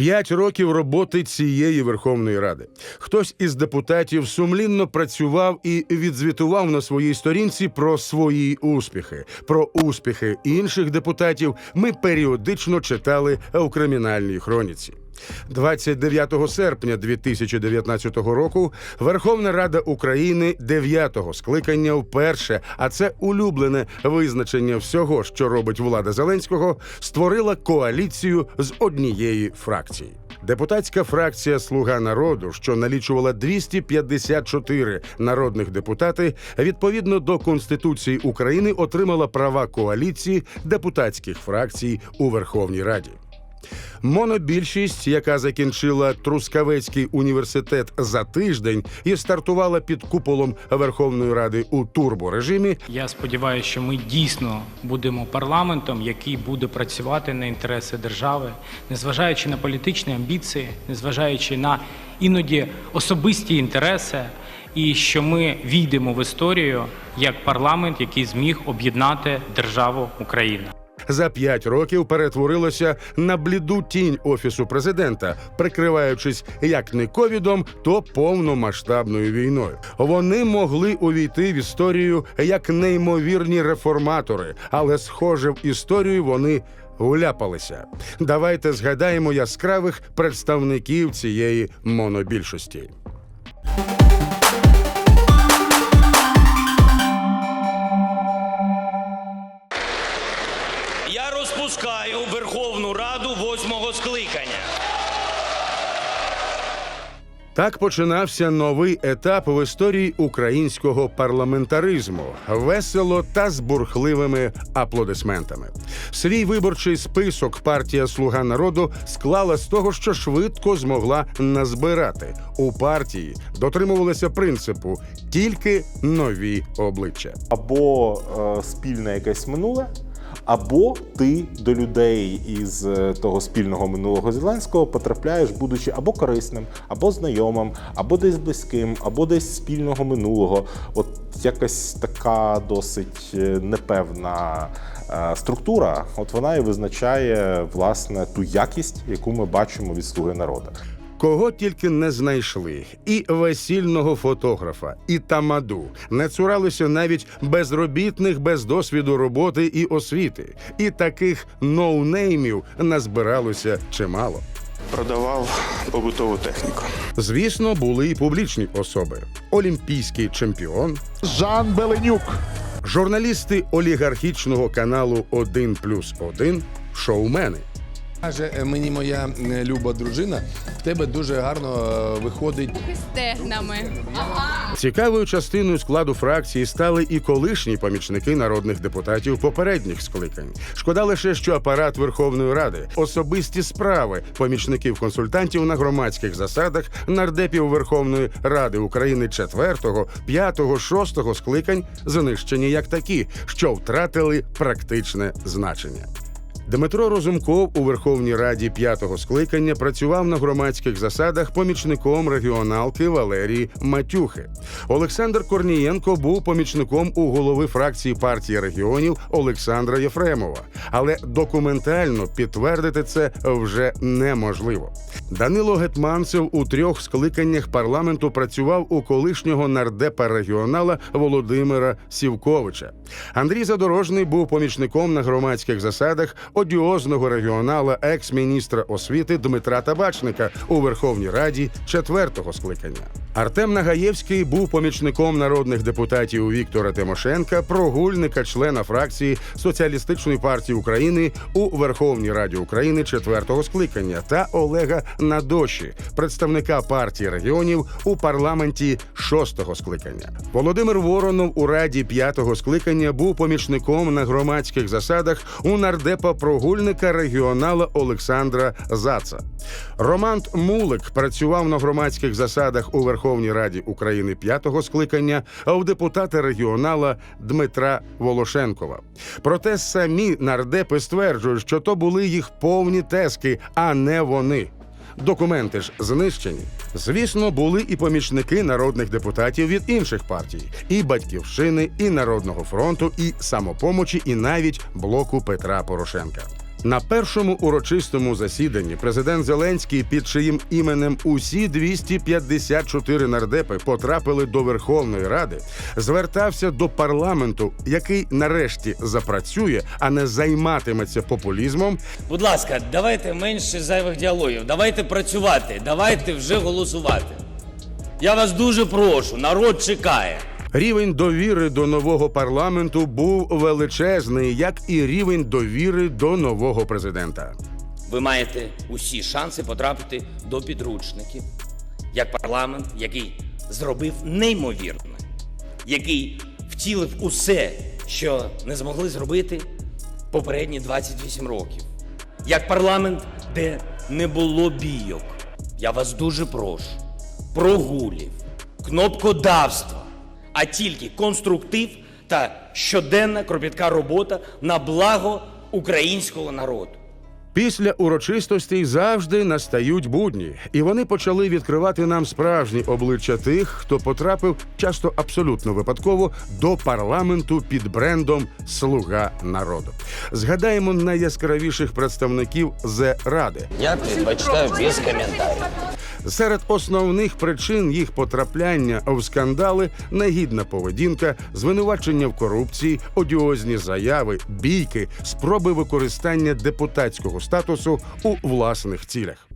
П'ять років роботи цієї Верховної Ради. Хтось із депутатів сумлінно працював і відзвітував на своїй сторінці про свої успіхи. Про успіхи інших депутатів ми періодично читали у кримінальній хроніці. 29 серпня 2019 року Верховна Рада України 9-го скликання вперше, а це улюблене визначення всього, що робить влада Зеленського, створила коаліцію з однієї фракції. Депутатська фракція Слуга народу, що налічувала 254 народних депутати, відповідно до Конституції України отримала права коаліції депутатських фракцій у Верховній Раді. Монобільшість, яка закінчила Трускавецький університет за тиждень і стартувала під куполом Верховної Ради у турборежимі, Я сподіваюся, що ми дійсно будемо парламентом, який буде працювати на інтереси держави, незважаючи на політичні амбіції, незважаючи на іноді особисті інтереси, і що ми війдемо в історію як парламент, який зміг об'єднати державу Україна. За п'ять років перетворилося на бліду тінь офісу президента, прикриваючись як не ковідом, то повномасштабною війною. Вони могли увійти в історію як неймовірні реформатори, але, схоже, в історію вони. Вляпалися. Давайте згадаємо яскравих представників цієї монобільшості. Я розпускаю Верховну Раду восьмого скликання. Так починався новий етап в історії українського парламентаризму весело та з бурхливими аплодисментами. Свій виборчий список партія Слуга народу склала з того, що швидко змогла назбирати. У партії дотримувалися принципу тільки нові обличчя. або е, спільне якесь минуле, або ти до людей із е, того спільного минулого Зеленського потрапляєш, будучи або корисним, або знайомим, або десь близьким, або десь спільного минулого. От якась така досить е, непевна е, структура, от вона і визначає власне ту якість, яку ми бачимо від слуги народу. Кого тільки не знайшли, і весільного фотографа, і тамаду не цуралися навіть безробітних без досвіду роботи і освіти. І таких ноунеймів назбиралося чимало. продавав побутову техніку. Звісно, були і публічні особи: олімпійський чемпіон, Жан Беленюк. журналісти олігархічного каналу «1 плюс 1», шоумени. Каже е, мені моя люба дружина, в тебе дуже гарно е, виходить стегнами. Цікавою частиною складу фракції стали і колишні помічники народних депутатів попередніх скликань. Шкода лише, що апарат Верховної Ради, особисті справи помічників консультантів на громадських засадах нардепів Верховної Ради України 4, 5, 6 скликань знищені як такі, що втратили практичне значення. Дмитро Розумков у Верховній Раді п'ятого скликання працював на громадських засадах помічником регіоналки Валерії Матюхи. Олександр Корнієнко був помічником у голови фракції партії регіонів Олександра Єфремова. Але документально підтвердити це вже неможливо. Данило Гетманцев у трьох скликаннях парламенту працював у колишнього нардепа регіонала Володимира Сівковича. Андрій Задорожний був помічником на громадських засадах одіозного регіонала екс-міністра освіти Дмитра Табачника у Верховній Раді четвертого скликання. Артем Нагаєвський був помічником народних депутатів Віктора Тимошенка, прогульника члена фракції Соціалістичної партії України у Верховній Раді України четвертого скликання та Олега Надоші, представника партії регіонів у парламенті шостого скликання. Володимир Воронов у раді п'ятого скликання був помічником на громадських засадах у нардепа прогульника регіонала Олександра Заца. Роман Мулик працював на громадських засадах у Верховній Раді України п'ятого скликання, а у депутата регіонала Дмитра Волошенкова. Проте самі нардепи стверджують, що то були їх повні тески, а не вони. Документи ж знищені. Звісно, були і помічники народних депутатів від інших партій: і батьківщини, і Народного фронту, і самопомочі, і навіть блоку Петра Порошенка. На першому урочистому засіданні президент Зеленський, під чиїм іменем усі 254 нардепи потрапили до Верховної Ради, звертався до парламенту, який нарешті запрацює, а не займатиметься популізмом. Будь ласка, давайте менше зайвих діалогів. Давайте працювати, давайте вже голосувати. Я вас дуже прошу, народ чекає. Рівень довіри до нового парламенту був величезний, як і рівень довіри до нового президента. Ви маєте усі шанси потрапити до підручників, як парламент, який зробив неймовірне, який втілив усе, що не змогли зробити попередні 28 років. Як парламент, де не було бійок. Я вас дуже прошу. Прогулів, кнопкодавства, а тільки конструктив та щоденна кропітка робота на благо українського народу. Після урочистостей завжди настають будні, і вони почали відкривати нам справжні обличчя тих, хто потрапив часто абсолютно випадково до парламенту під брендом Слуга народу. Згадаємо найяскравіших представників з Ради. Я предпочитаю без комментариев. Серед основних причин їх потрапляння в скандали негідна поведінка, звинувачення в корупції, одіозні заяви, бійки, спроби використання депутатського статусу у власних цілях.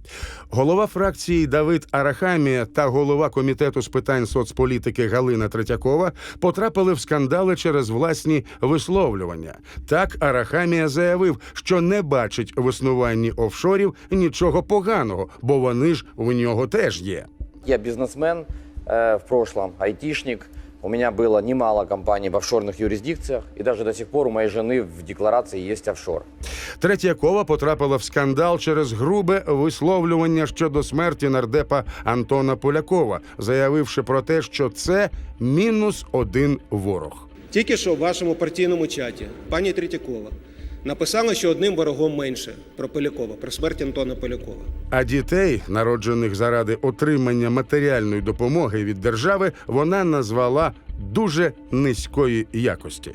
Голова фракції Давид Арахамія та голова комітету з питань соцполітики Галина Третьякова потрапили в скандали через власні висловлювання. Так Арахамія заявив, що не бачить в існуванні офшорів нічого поганого, бо вони ж в нього теж є. Я бизнесмен э, в прошлом, айтишник. У меня было немало компаний в офшорных юрисдикциях, и даже до сих пор у моей жены в декларации есть офшор. Третьякова потрапила в скандал через грубе висловлювання щодо смерті нардепа Антона Полякова, заявивши про те, що це мінус один ворог. Тільки що в вашому партійному чаті пані Третьякова написала, що одним ворогом менше про Полякова, про смерть Антона Полякова. А дітей, народжених заради отримання матеріальної допомоги від держави, вона назвала дуже низької якості.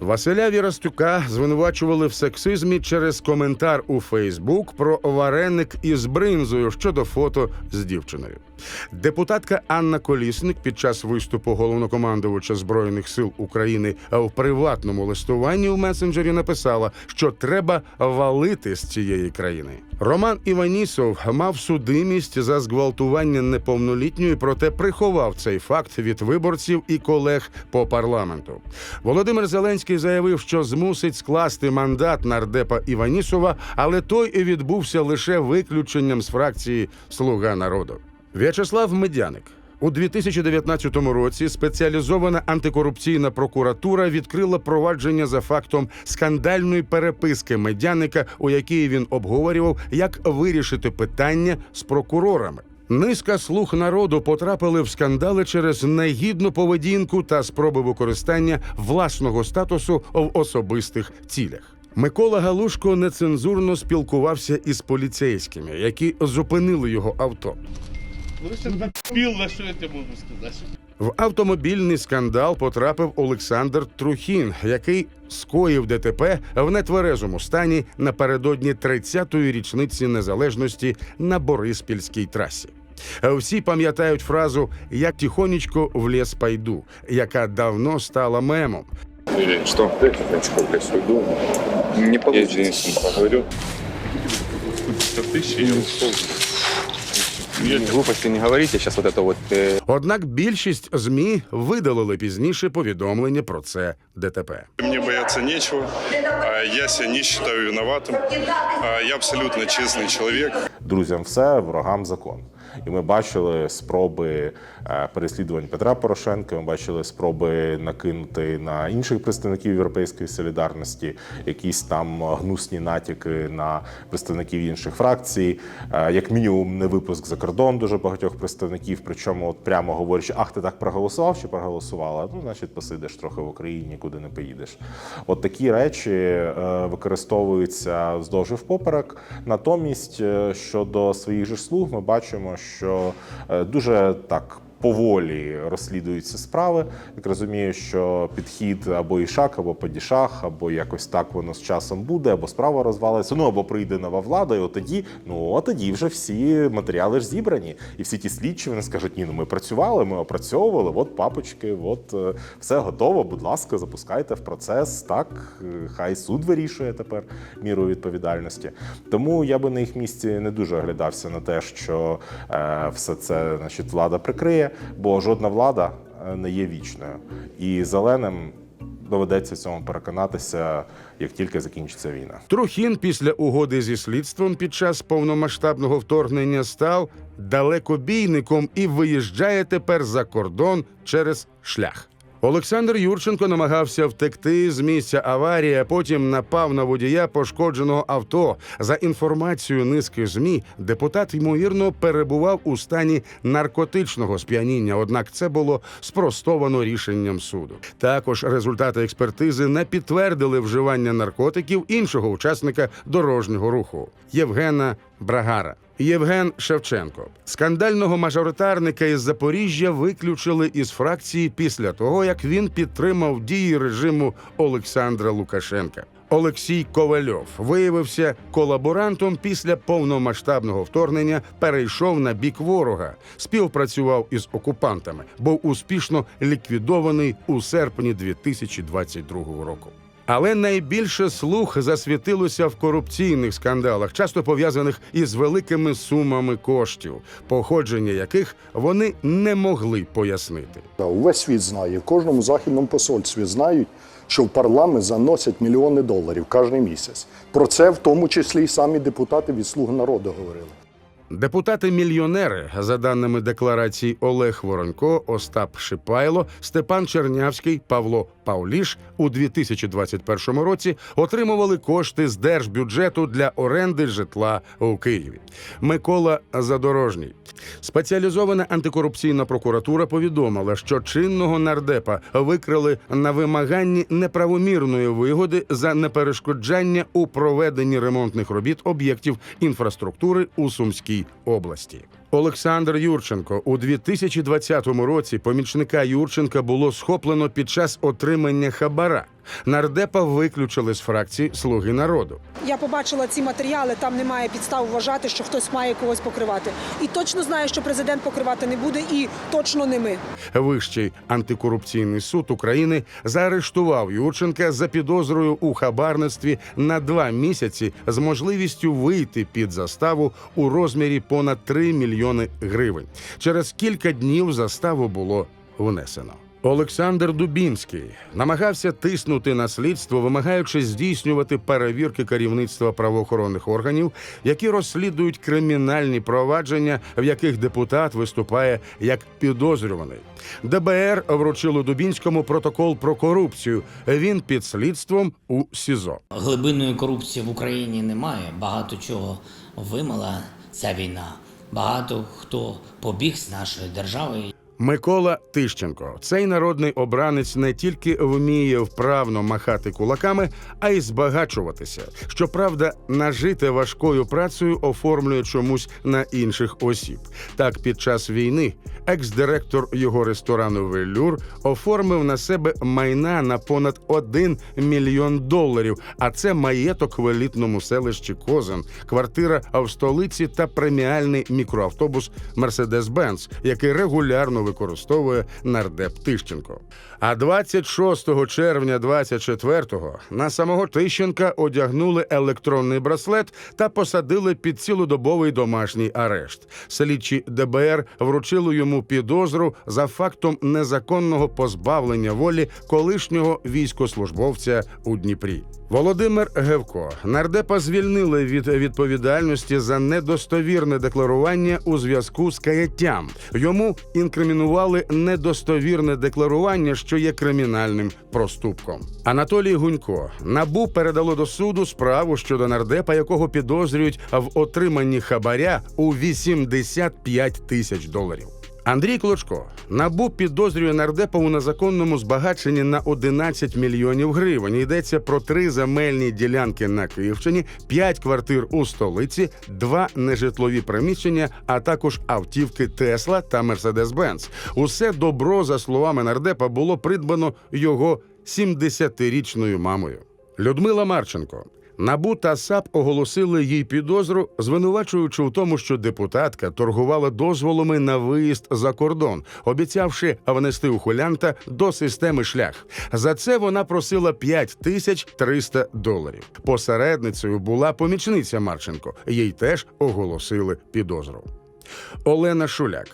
Василя Вірастюка звинувачували в сексизмі через коментар у Фейсбук про вареник із бринзою щодо фото з дівчиною. Депутатка Анна Колісник під час виступу головнокомандувача збройних сил України в приватному листуванні в месенджері написала, що треба валити з цієї країни. Роман Іванісов мав судимість за зґвалтування неповнолітньої, проте приховав цей факт від виборців і колег по парламенту. Володимир Зеленський заявив, що змусить скласти мандат нардепа Іванісова, але той і відбувся лише виключенням з фракції Слуга народу. В'ячеслав Медяник. У 2019 році спеціалізована антикорупційна прокуратура відкрила провадження за фактом скандальної переписки медяника, у якій він обговорював, як вирішити питання з прокурорами. Низка слуг народу потрапили в скандали через негідну поведінку та спроби використання власного статусу в особистих цілях. Микола Галушко нецензурно спілкувався із поліцейськими, які зупинили його авто. В автомобільний скандал потрапив Олександр Трухін, який скоїв ДТП в нетверезому стані напередодні 30-ї річниці незалежності на Бориспільській трасі. Всі пам'ятають фразу Я тихонечко в ліс пайду, яка давно стала мемом. Или что? Дайте тихонечко в лес уйду. Не получится. Я с Денисом поговорю. Не говорите, сейчас вот это вот... э, Однак більшість змі видалили пізніше повідомлення про це ДТП. Мне бояться нечего. А, Я себя не считаю виноватым. А, Я абсолютно честный человек. Друзям все, ворогам закон. І ми бачили спроби е, переслідувань Петра Порошенка. Ми бачили спроби накинути на інших представників європейської солідарності якісь там гнусні натяки на представників інших фракцій. Е, Як мінімум, не випуск за кордон дуже багатьох представників. Причому от прямо говорячи, ах, ти так проголосував чи проголосувала? Ну, значить, посидиш трохи в Україні, нікуди не поїдеш. От такі речі е, використовуються вздовж і впоперек. Натомість е, щодо своїх же слуг, ми бачимо, що е, дуже так поволі розслідуються справи. Так розумію, що підхід або ішак, або падішах, або якось так воно з часом буде, або справа розвалиться, ну або прийде нова влада, і от тоді, ну от тоді вже всі матеріали ж зібрані. І всі ті слідчі вони скажуть: ні, ну ми працювали, ми опрацьовували, от папочки, от е, все готово. Будь ласка, запускайте в процес. Так, е, хай суд вирішує тепер міру відповідальності. Тому я би на їх місці не дуже оглядався на те, що е, все це значить, влада прикриє, бо жодна влада е, не є вічною. І зеленим доведеться цьому переконатися, як тільки закінчиться війна. Трухін після угоди зі слідством під час повномасштабного вторгнення став далекобійником і виїжджає тепер за кордон через шлях. Олександр Юрченко намагався втекти з місця аварії, а потім напав на водія пошкодженого авто. За інформацією низки змі, депутат ймовірно перебував у стані наркотичного сп'яніння. Однак це було спростовано рішенням суду. Також результати експертизи не підтвердили вживання наркотиків іншого учасника дорожнього руху Євгена Брагара. Євген Шевченко, скандального мажоритарника із Запоріжжя, виключили із фракції після того, як він підтримав дії режиму Олександра Лукашенка. Олексій Ковальов виявився колаборантом після повномасштабного вторгнення, перейшов на бік ворога, співпрацював із окупантами, був успішно ліквідований у серпні 2022 року. Але найбільше слух засвітилося в корупційних скандалах, часто пов'язаних із великими сумами коштів, походження яких вони не могли пояснити. Увесь світ знає, в кожному західному посольстві знають, що в парламент заносять мільйони доларів кожен місяць. Про це в тому числі і самі депутати від «Слуги народу говорили. Депутати-мільйонери, за даними декларацій Олег Воронько, Остап Шипайло, Степан Чернявський, Павло Павліш у 2021 році отримували кошти з держбюджету для оренди житла у Києві. Микола Задорожній. Спеціалізована антикорупційна прокуратура повідомила, що чинного нардепа викрили на вимаганні неправомірної вигоди за неперешкоджання у проведенні ремонтних робіт об'єктів інфраструктури у Сумській області. Олександр Юрченко у 2020 році помічника Юрченка було схоплено під час отримання хабара. Нардепа виключили з фракції Слуги народу. Я побачила ці матеріали, там немає підстав вважати, що хтось має когось покривати. І точно знаю, що президент покривати не буде, і точно не ми. Вищий антикорупційний суд України заарештував Юрченка за підозрою у хабарництві на два місяці з можливістю вийти під заставу у розмірі понад 3 мільйони гривень. Через кілька днів заставу було внесено. Олександр Дубінський намагався тиснути на слідство, вимагаючи здійснювати перевірки керівництва правоохоронних органів, які розслідують кримінальні провадження, в яких депутат виступає як підозрюваний. ДБР вручило Дубінському протокол про корупцію. Він під слідством у СІЗО. Глибинної корупції в Україні немає. Багато чого вимила ця війна. Багато хто побіг з нашої держави. Микола Тищенко. Цей народний обранець не тільки вміє вправно махати кулаками, а й збагачуватися. Щоправда, нажити важкою працею оформлює чомусь на інших осіб. Так, під час війни екс-директор його ресторану Велюр оформив на себе майна на понад 1 мільйон доларів. А це маєток в елітному селищі Козин, квартира в столиці та преміальний мікроавтобус Мерседес-Бенц, який регулярно використовує нардеп Тищенко. А 26 червня 24-го на самого Тищенка одягнули електронний браслет та посадили під цілодобовий домашній арешт. Слідчі ДБР вручили йому підозру за фактом незаконного позбавлення волі колишнього військослужбовця у Дніпрі. Володимир Гевко нардепа звільнили від відповідальності за недостовірне декларування у зв'язку з каяттям. Йому інкримінували недостовірне декларування, що є кримінальним проступком. Анатолій Гунько набу передало до суду справу щодо нардепа, якого підозрюють в отриманні хабаря у 85 тисяч доларів. Андрій Клочко набу підозрює нардепа у незаконному збагаченні на 11 мільйонів гривень. Йдеться про три земельні ділянки на Київщині, п'ять квартир у столиці, два нежитлові приміщення, а також автівки Тесла та Мерседес-Бенц. Усе добро, за словами нардепа, було придбано його 70-річною мамою. Людмила Марченко. Набу та САП оголосили їй підозру, звинувачуючи у тому, що депутатка торгувала дозволами на виїзд за кордон, обіцявши внести ухилянта до системи шлях. За це вона просила 5 тисяч 300 доларів. Посередницею була помічниця Марченко. Їй теж оголосили підозру. Олена Шуляк.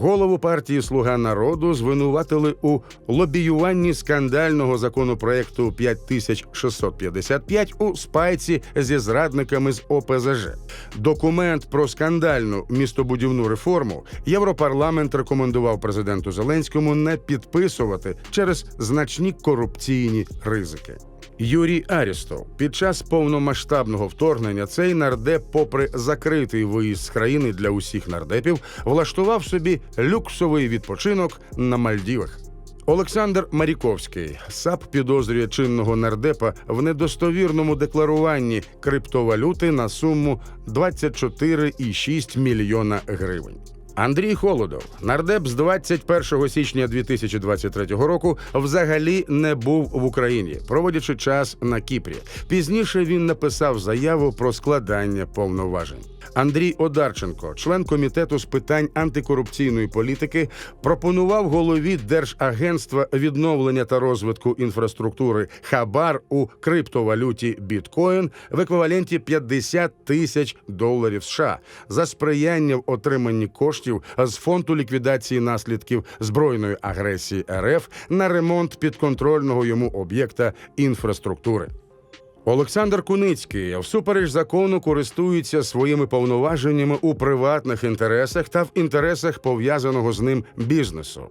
Голову партії Слуга народу звинуватили у лобіюванні скандального законопроекту 5655 у спайці зі зрадниками з ОПЗЖ. Документ про скандальну містобудівну реформу Європарламент рекомендував президенту Зеленському не підписувати через значні корупційні ризики. Юрій Арістов під час повномасштабного вторгнення цей нардеп, попри закритий виїзд з країни для усіх нардепів, влаштував собі люксовий відпочинок на Мальдівах. Олександр Маріковський САП підозрює чинного нардепа в недостовірному декларуванні криптовалюти на суму 24,6 мільйона гривень. Андрій Холодов, нардеп з 21 січня 2023 року, взагалі не був в Україні, проводячи час на Кіпрі. Пізніше він написав заяву про складання повноважень. Андрій Одарченко, член комітету з питань антикорупційної політики, пропонував голові Держагентства відновлення та розвитку інфраструктури Хабар у криптовалюті біткоін в еквіваленті 50 тисяч доларів США за сприяння в отриманні коштів з фонду ліквідації наслідків збройної агресії РФ на ремонт підконтрольного йому об'єкта інфраструктури. Олександр Куницький всупереч закону користується своїми повноваженнями у приватних інтересах та в інтересах пов'язаного з ним бізнесу.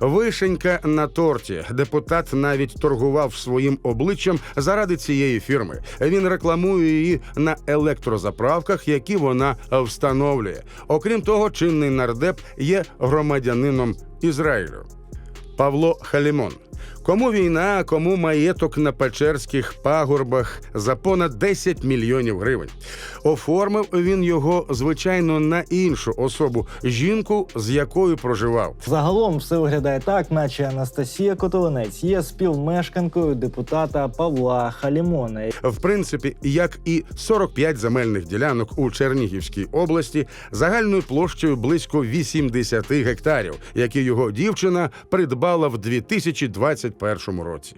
Вишенька на торті. Депутат навіть торгував своїм обличчям заради цієї фірми. Він рекламує її на електрозаправках, які вона встановлює. Окрім того, чинний нардеп є громадянином Ізраїлю. Павло Халімон. Кому війна, кому маєток на Печерських пагорбах за понад 10 мільйонів гривень. Оформив він його, звичайно, на іншу особу жінку, з якою проживав. Загалом все виглядає так, наче Анастасія Котеленець є співмешканкою депутата Павла Халімона. В принципі, як і 45 земельних ділянок у Чернігівській області, загальною площею близько 80 гектарів, які його дівчина придбала в 2021 році.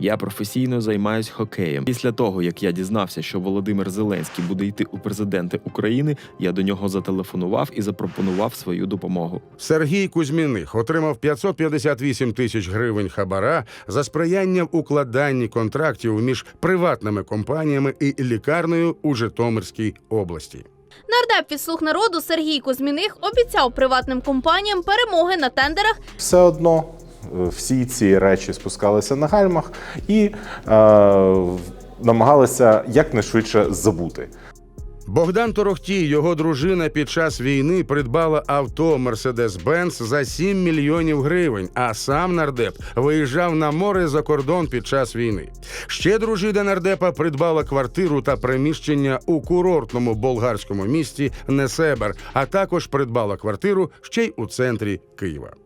Я професійно займаюсь хокеєм. Після того, як я дізнався, що Володимир Зеленський буде йти у президенти України, я до нього зателефонував і запропонував свою допомогу. Сергій Кузьміних отримав 558 тисяч гривень хабара за сприяння в укладанні контрактів між приватними компаніями і лікарнею у Житомирській області. Нардеп від слуг народу Сергій Кузьміних обіцяв приватним компаніям перемоги на тендерах Все одно всі ці речі спускалися на гальмах і е, намагалися якнайшвидше забути. Богдан Торохтій, його дружина під час війни придбала авто Mercedes-Benz за 7 мільйонів гривень, а сам нардеп виїжджав на море за кордон під час війни. Ще дружина нардепа придбала квартиру та приміщення у курортному болгарському місті Несебер, а також придбала квартиру ще й у центрі Києва.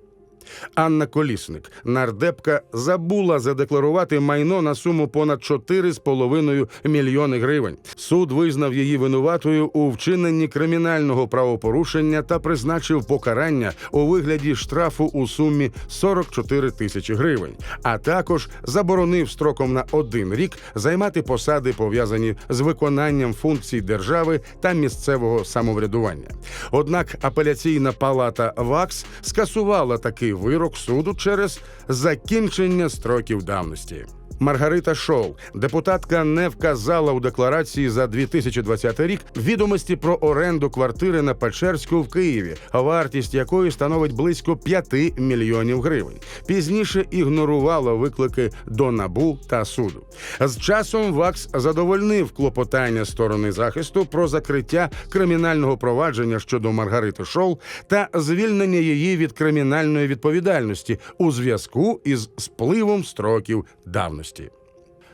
Анна Колісник, нардепка, забула задекларувати майно на суму понад 4,5 мільйони гривень. Суд визнав її винуватою у вчиненні кримінального правопорушення та призначив покарання у вигляді штрафу у сумі 44 тисячі гривень, а також заборонив строком на один рік займати посади, пов'язані з виконанням функцій держави та місцевого самоврядування. Однак апеляційна палата ВАКС скасувала такий вирок суду через закінчення строків давності. Маргарита Шол, депутатка, не вказала у декларації за 2020 рік відомості про оренду квартири на Печерську в Києві, вартість якої становить близько 5 мільйонів гривень. Пізніше ігнорувала виклики до набу та суду. З часом ВАКС задовольнив клопотання сторони захисту про закриття кримінального провадження щодо Маргарити Шол та звільнення її від кримінальної відповідальності у зв'язку із спливом строків давності.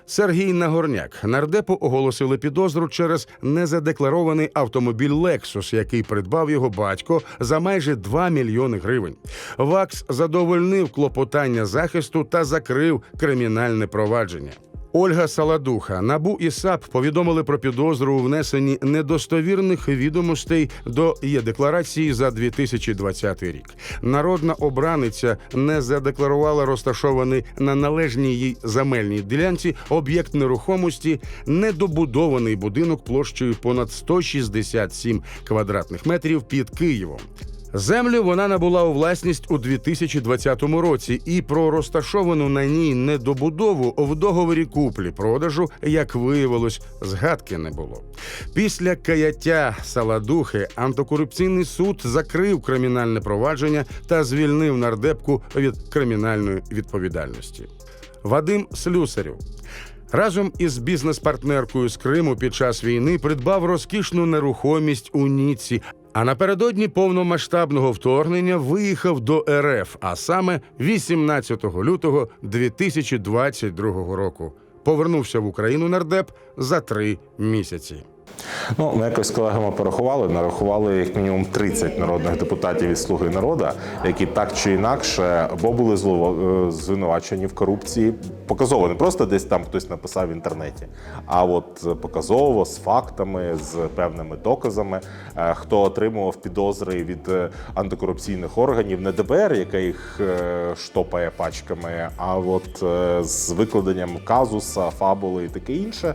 Сергій Нагорняк нардепу оголосили підозру через незадекларований автомобіль Lexus, який придбав його батько за майже 2 мільйони гривень. ВАКС задовольнив клопотання захисту та закрив кримінальне провадження. Ольга Саладуха, Набу і САП повідомили про підозру у внесенні недостовірних відомостей до є декларації за 2020 рік. Народна обраниця не задекларувала розташований на належній їй земельній ділянці об'єкт нерухомості, недобудований будинок площею понад 167 квадратних метрів під Києвом. Землю вона набула у власність у 2020 році, і про розташовану на ній недобудову в договорі куплі-продажу, як виявилось, згадки не було. Після каяття Саладухи антикорупційний суд закрив кримінальне провадження та звільнив нардепку від кримінальної відповідальності. Вадим Слюсарів. Разом із бізнес-партнеркою з Криму під час війни придбав розкішну нерухомість у Ніці. А напередодні повномасштабного вторгнення виїхав до РФ, а саме 18 лютого 2022 року. Повернувся в Україну нардеп за три місяці. Ну, ми якось з колегами порахували, нарахували як мінімум 30 народних депутатів із Слуги народу, які так чи інакше або були е, звинувачені в корупції. Показово, не просто десь там хтось написав в інтернеті, а от показово з фактами, з певними доказами, е, хто отримував підозри від е, антикорупційних органів, не ДБР, яке їх штопає пачками, а от з викладенням казуса, фабули і таке інше.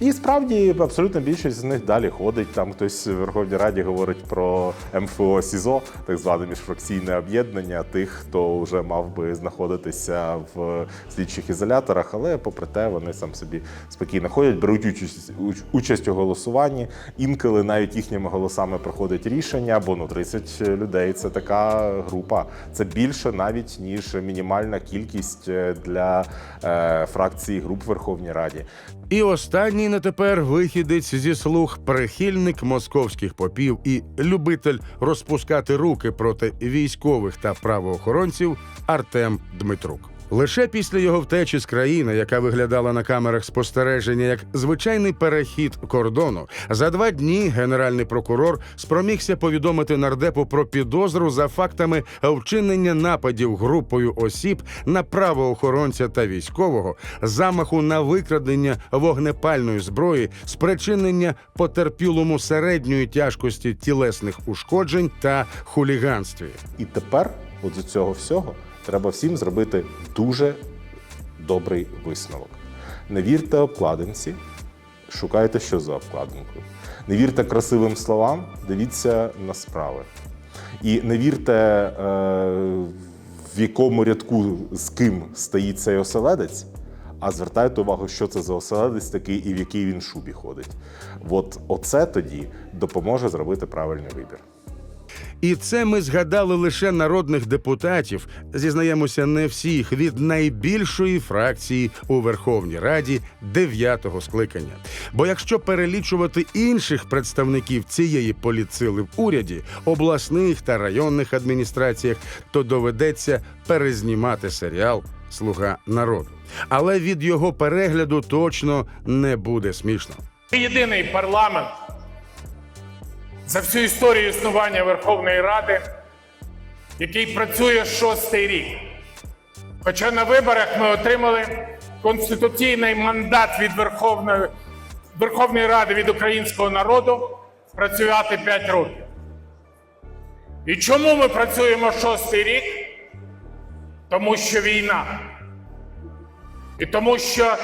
І справді абсолютна більшість з них далі ходить. Там хтось в Верховній Раді говорить про МФО СІЗО, так зване міжфракційне об'єднання тих, хто вже мав би знаходитися в слідчих ізоляторах, але попри те, вони сам собі спокійно ходять, беруть участь, участь у голосуванні. Інколи навіть їхніми голосами проходить рішення, бо ну 30 людей це така група. Це більше навіть ніж мінімальна кількість для е, фракцій груп в Верховній Раді. І останній на тепер вихідець зі слух, прихильник московських попів і любитель розпускати руки проти військових та правоохоронців Артем Дмитрук. Лише після його втечі з країни, яка виглядала на камерах спостереження як звичайний перехід кордону, за два дні генеральний прокурор спромігся повідомити нардепу про підозру за фактами вчинення нападів групою осіб на правоохоронця та військового, замаху на викрадення вогнепальної зброї, спричинення потерпілому середньої тяжкості тілесних ушкоджень та хуліганстві. І тепер, от з цього всього, треба всім зробити дуже добрий висновок. Не вірте обкладинці, шукайте, що за обкладинкою. Не вірте красивим словам, дивіться на справи. І не вірте, е, в якому рядку з ким стоїть цей оселедець, а звертайте увагу, що це за оселедець такий і в якій він шубі ходить. От оце тоді допоможе зробити правильний вибір. І це ми згадали лише народних депутатів, зізнаємося, не всіх від найбільшої фракції у Верховній Раді дев'ятого скликання. Бо якщо перелічувати інших представників цієї політсили в уряді, обласних та районних адміністраціях, то доведеться перезнімати серіал Слуга народу. Але від його перегляду точно не буде смішно. Єдиний парламент за всю історію існування Верховної Ради, який працює шостий рік. Хоча на виборах ми отримали конституційний мандат від Верховної, Верховної Ради від українського народу працювати 5 років. І чому ми працюємо шостий рік? Тому що війна. І тому що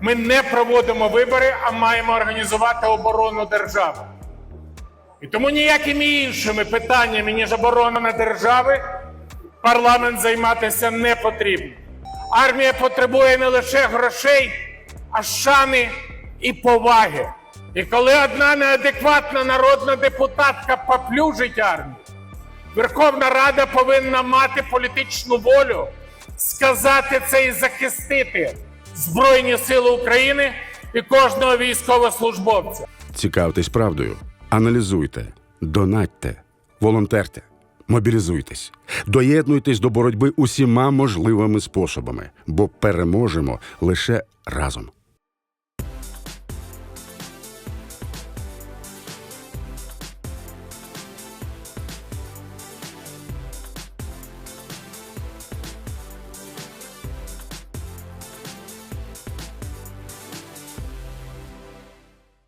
ми не проводимо вибори, а маємо організувати оборону держави. І тому ніякими іншими питаннями, ніж оборона держави, парламент займатися не потрібно. Армія потребує не лише грошей, а шани і поваги. І коли одна неадекватна народна депутатка поплюжить армію, Верховна Рада повинна мати політичну волю сказати це і захистити Збройні Сили України і кожного військовослужбовця. Цікавтесь правдою, аналізуйте, донатьте, волонтерте, мобілізуйтесь, доєднуйтесь до боротьби усіма можливими способами, бо переможемо лише разом.